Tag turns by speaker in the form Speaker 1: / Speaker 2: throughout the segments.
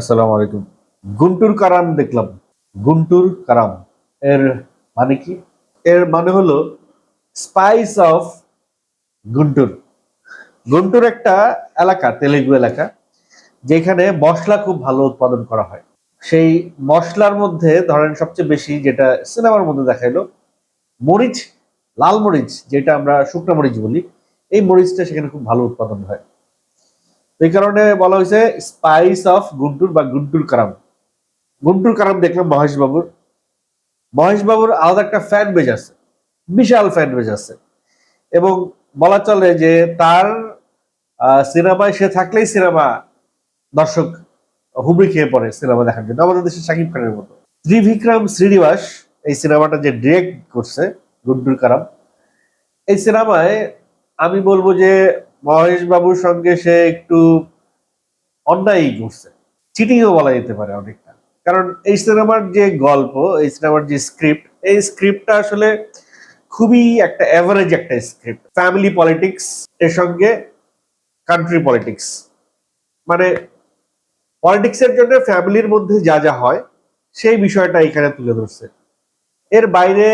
Speaker 1: আসসালামু আলাইকুম। গুন্টুর কারাম দেখলাম। গুন্টুর কারাম। এর মানে কি? এর মানে হলো স্পাইস অফ গুন্টুর। গুন্টুর একটা এলাকা, তেলেগু এলাকা, যেখানে মশলা খুব ভালো উৎপাদন করা হয়। সেই মশলার মধ্যে ধরেন সবচেয়ে বেশি যেটা সিনেমার মধ্যে দেখাইলো, মরিচ, লাল মরিচ, যেটা আমরা শুকনো মরিচ বলি, এই মরিচটা সেখানে খুব ভালো উৎপাদন হয়। এই কারণে বলা হয়েছে স্পাইস অফ গুন্টুর বা গুন্টুর কারাম। গুন্টুর কারাম দেখলাম মহেশ বাবুর মহেশ বাবুর আলাদা একটা ফ্যান বেজ আছে, বিশাল ফ্যান বেজ আছে। এবং বলা চলে যে তার সিনেমায় সে থাকলেই সিনেমা দর্শক হুবড়ি খেয়ে পড়ে সিনেমা দেখার জন্য। আমাদের দেশের শাকিব খানের মতো। ত্রিবিক্রম শ্রীনিবাস এই সিনেমাটা যে ডিরেক্ট করছে গুন্টুর কারাম, এই সিনেমায় আমি বলব যে মহেশ বাবুর সঙ্গে সে একটু অন্যায়ই করছে চিটিংও বলা যেতে পারে অনেকটা। কারণ এই সিনেমার যে গল্প, এই সিনেমার যে স্ক্রিপ্ট এই স্ক্রিপ্টটা আসলে খুবই একটা অ্যাভারেজ একটা স্ক্রিপ্ট ফ্যামিলি পলিটিক্স এর সঙ্গে কান্ট্রি পলিটিক্স মানে পলিটিক্সের জন্য ফ্যামিলির মধ্যে যা যা হয়, সেই বিষয়টা এখানে তুলে ধরছে। এর বাইরে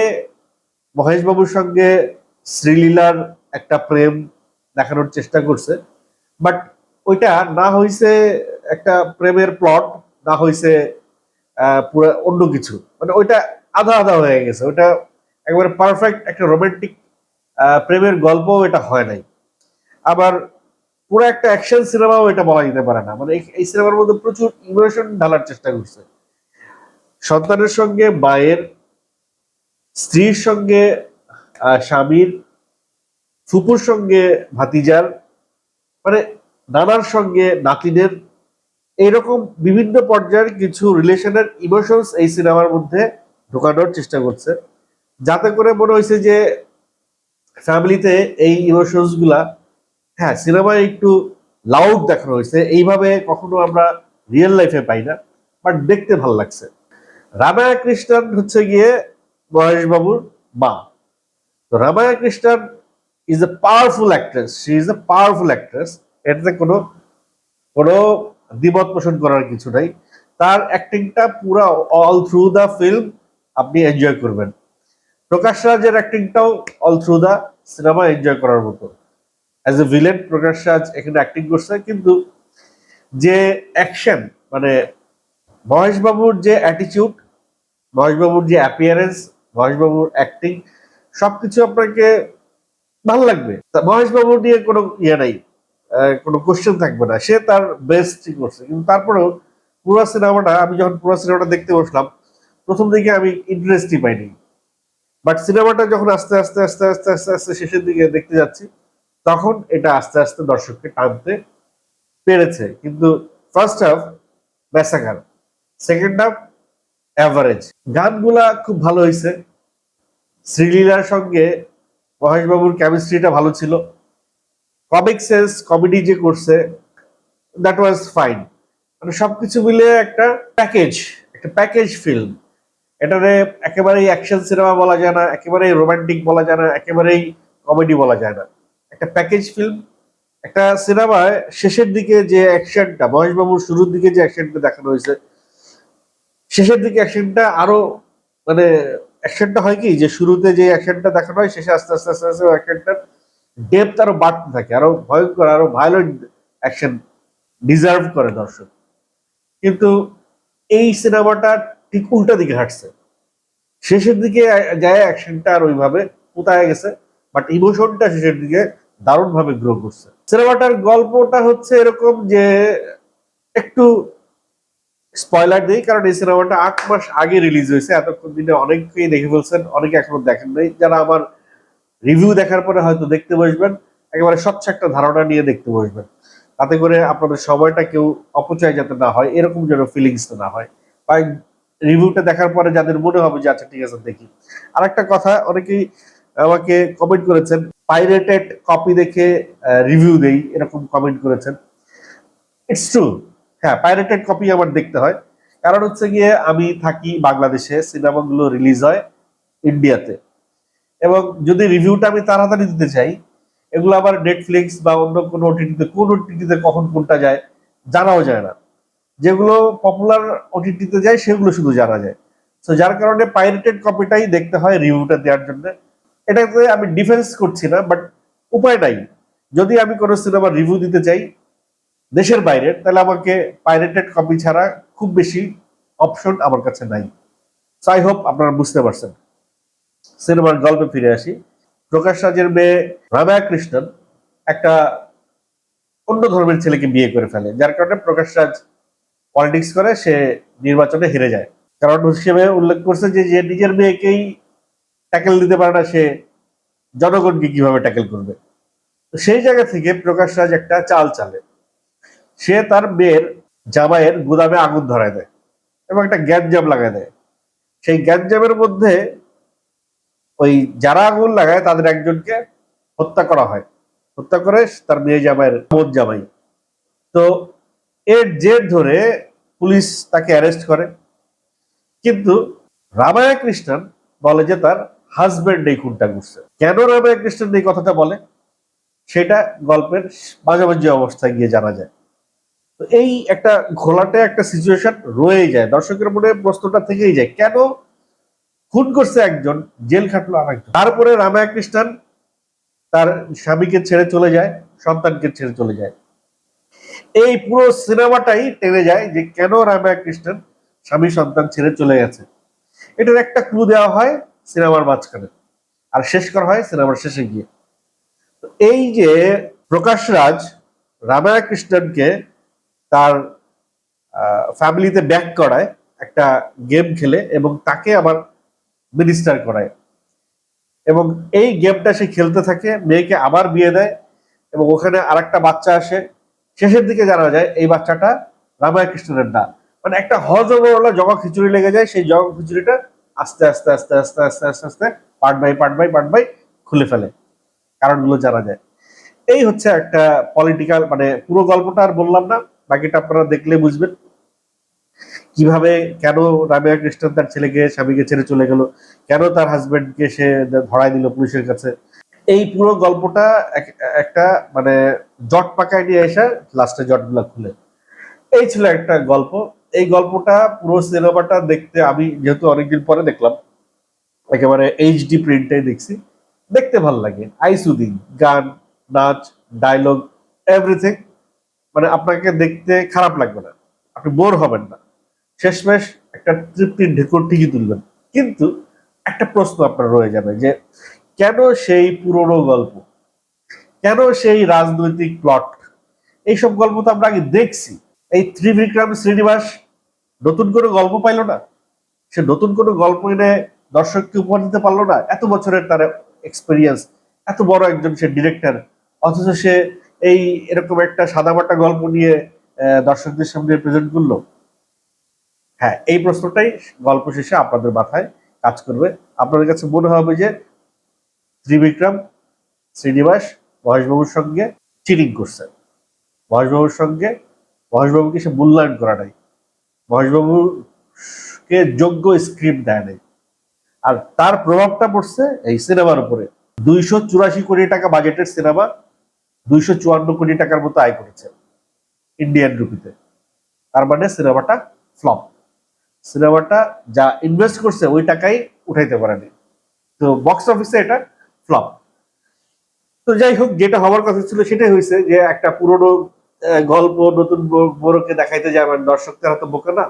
Speaker 1: মহেশবাবুর সঙ্গে শ্রীলীলার একটা প্রেম দেখানোর চেষ্টা করছে। বাট ওইটা না হয়েছে একটা প্রেমের প্লট না হয়েছে পুরো অন্য কিছু। মানে ওইটা আধা আধা হয়ে গেছে। ওইটা একবারে পারফেক্ট একটা রোমান্টিক প্রেমের গল্প এটা হয় নাই। আবার পুরো একটা অ্যাকশন সিনেমাও এটা বলা যেতে পারে না। মানে এই- সিনেমার মধ্যে প্রচুর ইমোশন ঢালার চেষ্টা করছে। সন্তানের সঙ্গে, মায়ের, স্ত্রীর সঙ্গে স্বামীর ফুপুর সঙ্গে ভাতিজার মানে নানার সঙ্গে নাতিনের এইরকম বিভিন্ন পর্যায়ের কিছু রিলেশনের ইমোশনস এই সিনেমার মধ্যে ঢোকানোর চেষ্টা করছে। যাতে করে মনে হয়েছে যে ফ্যামিলিতে এই ইমোশনসগুলা হ্যাঁ সিনেমায় একটু লাউড দেখানো হয়েছে। এইভাবে কখনো আমরা রিয়েল লাইফে পাই না বাট দেখতে ভালো লাগছে। রামায়া কৃষ্ণন হচ্ছে গিয়ে মহেশ বাবুর মা। তো Ramya Krishnan is a powerful actress she is a powerful actress এটাতে কোনো কোনো দ্বিমত পোষণ করার কিছু নাই। তার অ্যাক্টিংটা পুরো অল থ্রু দ্য ফিল্ম আপনি এনজয় করবেন। প্রকাশ রাজের অ্যাক্টিংটাও all through the cinema enjoy করার মতো। অ্যাজ এ ভিলেন প্রকাশ রাজ এখানে অ্যাক্টিং করছে, কিন্তু যে অ্যাকশন মানে মহেশ বাবুর যে অ্যাটিটিউড মহেশ বাবুর যে অ্যাপিয়ারেন্স মহেশ বাবুর অ্যাক্টিং সবকিছু আপনাকে ভালো লাগবে। মহেশ বাবু নিয়ে কোনো ইয়ে নাই কোনো কোশ্চেন থাকবে না। সে তার বেস্টই করছে। কিন্তু তারপরেও পুরো সিনেমাটা আমি যখন পুরো সিনেমাটা দেখতে বসলাম, প্রথম দিকে আমি ইন্টারেস্টই পাইনি। বাট সিনেমাটা যখন আস্তে আস্তে আস্তে আস্তে আস্তে আস্তে শেষের দিকে দেখতে যাচ্ছি, তখন এটা আস্তে আস্তে দর্শককে টানতে পেরেছে। কিন্তু first half massacre second half average গানগুলা খুব ভালো হয়েছে শ্রীলীলার সঙ্গে মহেশ বাবুর কেমিস্ট্রিটা ভালো ছিল। কমিক সেন্স কমেডি যে করছে দ্যাট ওয়াজ ফাইন মানে সবকিছু মিলে একটা প্যাকেজ একটা প্যাকেজ ফিল্ম এটারে একেবারেই অ্যাকশন সিনেমা বলা যায় না, একেবারেই রোমান্টিক বলা যায় না, একেবারেই কমেডি বলা যায় না। একটা প্যাকেজ ফিল্ম একটা সিনেমায় শেষের দিকে যে অ্যাকশনটা মহেশবাবুর শুরুর দিকে যে অ্যাকশনটা দেখানো হয়েছে, শেষের দিকে অ্যাকশনটা আরও মানে অ্যাকশনটা হয় কি? যে শুরুতে যে অ্যাকশনটা দেখানো হয়, শেষে আস্তে আস্তে আস্তে আস্তে অ্যাকশনটার ডেপথ আরও বাড়তে থাকে, আরও ভয়ঙ্কর, আরও ভায়োলেন্ট অ্যাকশন ডিজার্ভ করে দর্শক। কিন্তু এই সিনেমাটা ঠিক উল্টা দিকে হাঁটছে। শেষের দিকে যায় অ্যাকশনটা আর ওইভাবে কোথায় গেছে বাট ইমোশনটা শেষের দিকে দারুণভাবে গ্রো করছে। সিনেমাটার গল্পটা হচ্ছে এরকম যে একটু স্পয়লার দিই, কারণ এই সিনেমাটা আট মাস আগে রিলিজ হয়েছে। এতক্ষণ দিনে অনেকেই দেখে ফেলছেন, অনেকে এখনও দেখেন নাই। যারা আমার রিভিউ দেখার পরে হয়তো দেখতে বসবেন, একেবারে স্বচ্ছ একটা ধারণা নিয়ে দেখতে বসবেন। তাতে করে আপনাদের সময়টা কেউ অপচয় যাতে না হয়, এরকম যেন ফিলিংসটা না হয়। বা রিভিউটা দেখার পরে যাদের মনে হবে যে আচ্ছা ঠিক আছে, দেখি। আর একটা কথা, অনেকেই আমাকে কমেন্ট করেছেন পাইরেটেড কপি দেখে রিভিউ দেই, এরকম কমেন্ট করেছেন। ইটস ট্রু হ্যাঁ পাইরেটেড কপি আমার দেখতে হয়। কারণ হচ্ছে গিয়ে আমি থাকি বাংলাদেশে, সিনেমাগুলো রিলিজ হয় ইন্ডিয়াতে। এবং যদি রিভিউটা আমি তাড়াতাড়ি দিতে চাই, এগুলো আবার নেটফ্লিক্স বা অন্য কোনো ওটিটিতে কোন ওটিটিতে কখন কোনটা যায় জানাও যায় না। যেগুলো পপুলার ওটিটিতে যায়, সেগুলো শুধু জানা যায়। তো যার কারণে পাইরেটেড কপিটাই দেখতে হয় রিভিউটা দেওয়ার জন্য। এটাতে আমি ডিফেন্স করছি না বাট উপায় নাই। যদি আমি কোনো সিনেমার রিভিউ দিতে চাই দেশের বাইরে, তাহলে আমাকে পাইরেটেড কপি ছাড়া খুব বেশি অপশন আমার কাছে নাই। আই হোপ আপনারা বুঝতে পারছেন। সিনেমার গল্পে ফিরে আসি। প্রকাশ রাজের মেয়ে রামায়া কৃষ্ণন একটা অন্য ধর্মের ছেলেকে বিয়ে করে ফেলে। যার কারণে প্রকাশ রাজ পলিটিক্স করে, সে নির্বাচনে হেরে যায়। কারণ হিসেবে উল্লেখ করছে যে যে নিজের মেয়েকেই ট্যাকেল দিতে পারে না, সে জনগণকে কীভাবে ট্যাকেল করবে। সেই জায়গা থেকে প্রকাশ রাজ একটা চাল চালে। সে তার মেয়ের জামাইয়ের গুদামে আগুন ধরায় দেয় এবং একটা গ্যাঞ্জাম লাগায় দেয়। সেই গ্যাঞ্জামের মধ্যে ওই যারা আগুন লাগায় তাদের একজনকে হত্যা করা হয়। হত্যা করে তার মেয়ে জামাইয়ের বোন জামাই। তো এর জের ধরে পুলিশ তাকে অ্যারেস্ট করে। কিন্তু রামায়া কৃষ্ণন বলে যে তার হাজবেন্ড এই খুনটা করছে। কেন রামায়া কৃষ্ণন এই কথাটা বলে? সেটা গল্পের মাঝামাঝি অবস্থায় গিয়ে জানা যায়। তো এই একটা ঘোলাটে একটা সিচুয়েশন রয়েই যায়। দর্শকের মনে প্রশ্নটা থেকেই যায়, কেন খুন করছে একজন, জেল খাটলো আরেকজন? তারপরে রামায়া কৃষ্ণন তার স্বামীকে ছেড়ে চলে যায়, সন্তানকে ছেড়ে চলে যায়। এই পুরো সিনেমাটাই টেনে যায় যে কেন রামায়া কৃষ্ণন স্বামী, সন্তান ছেড়ে চলে গেছে। এটার একটা ক্লু দেওয়া হয় সিনেমার মাঝখানে। আর শেষ করা হয় সিনেমার শেষে গিয়ে। এই যে প্রকাশ রাজ রামায়া কৃষ্ণনকে তার ফ্যামিলিতে ব্যাক করায়, একটা গেম খেলে এবং তাকে আবার মিনিস্টার করায়। এবং এই গেমটা সে খেলতে থাকে, মেয়েকে আবার বিয়ে দেয় এবং ওখানে আরেকটা বাচ্চা আসে। শেষের দিকে জানা যায়, এই বাচ্চাটা রামায় কৃষ্ণের না মানে একটা হজবরলা জগা খিচুড়ি লেগে যায়, সেই জগা খিচুড়িটা আস্তে আস্তে আস্তে আস্তে আস্তে আস্তে আস্তে part by part by part by খুলে ফেলে। কারণগুলো জানা যায়। এই হচ্ছে একটা পলিটিক্যাল মানে পুরো গল্পটা আর বললাম না, বাকিটা আপনারা দেখলে বুঝবেন। কীভাবে, কেন রামিয়া কৃষ্ণন তার ছেলেকে, স্বামীকে ছেড়ে চলে গেল? কেন তার হাজবেন্ডকে সে ধরাই দিল পুলিশের কাছে? এই পুরো গল্পটা একটা মানে জট পাকায় নিয়ে এসে লাস্টে জটগুলা খুলে। এই ছিল একটা গল্প। এই গল্পটা পুরো সিনেমাটা দেখতে আমি যেহেতু অনেকদিন পরে দেখলাম, একেবারে এইচডি প্রিন্টটাই দেখছি। দেখতে ভালো লাগে। আইসুদিং গান নাচ ডায়লগ এভরিথিং মানে আপনাকে দেখতে খারাপ লাগবে না। আপনি বোর হবেন না। শেষমেশ একটা তৃপ্তির ঢেকুর ঠিকই তুলবেন। কিন্তু একটা প্রশ্ন আপনার রয়ে যাবে যে, কেন সেই পুরনো গল্প? কেন সেই রাজনৈতিক প্লট এইসব গল্প তো আমরা আগে দেখছি। এই ত্রিবিক্রম শ্রীনিবাস নতুন কোনো গল্প পাইলো না? সে নতুন কোনো গল্প এনে দর্শককে উপহার দিতে পারল না? এত বছরের তার এক্সপিরিয়েন্স এত বড় একজন সে ডিরেক্টর অথচ সে এই এরকম একটা সাদামাটা গল্প নিয়ে দর্শকদের সামনে প্রেজেন্ট করল? হ্যাঁ এই প্রশ্নটাই গল্প শেষে আপনাদের মাথায় কাজ করবে। আপনাদের কাছে মনে হবে যে ত্রিবিক্রম শ্রীনিবাস মহেশবাবুর সঙ্গে চিটিং করছে। মহেশবাবুর সঙ্গে মহেশবাবুকে সে মূল্যায়ন করা নাই। মহেশবাবুকে যোগ্য স্ক্রিপ্ট দেয় নাই। আর তার প্রভাবটা পড়ছে এই সিনেমার উপরে। দুইশো চুরাশি কোটি টাকা বাজেটের সিনেমা দুইশো চুয়ান্ন কোটি টাকার মতো আয় করেছে ইন্ডিয়ান রুপিতে তার মানে সিনেমাটা ফ্লপ সিনেমাটা যা ইনভেস্ট করছে ওই টাকাই উঠাইতে পারেনি। তো বক্স অফিসে এটা ফ্লপ তো যাই হোক, যেটা হওয়ার কথা ছিল সেটাই হয়েছে যে একটা পুরনো গল্প নতুন বড়কে দেখাইতে যাবেন দর্শকদের হয়তো বোকা না।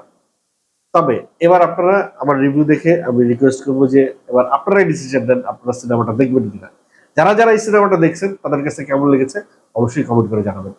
Speaker 1: তবে এবার আপনারা আমার রিভিউ দেখে আমি রিকোয়েস্ট করব যে এবার আপনারাই ডিসিশন দেন আপনারা সিনেমাটা দেখবেন কিনা। যারা যারা এই সিনেমাটা দেখছেন তাদের কাছে কেমন লেগেছে অবশ্যই কমেন্ট করে জানাবেন।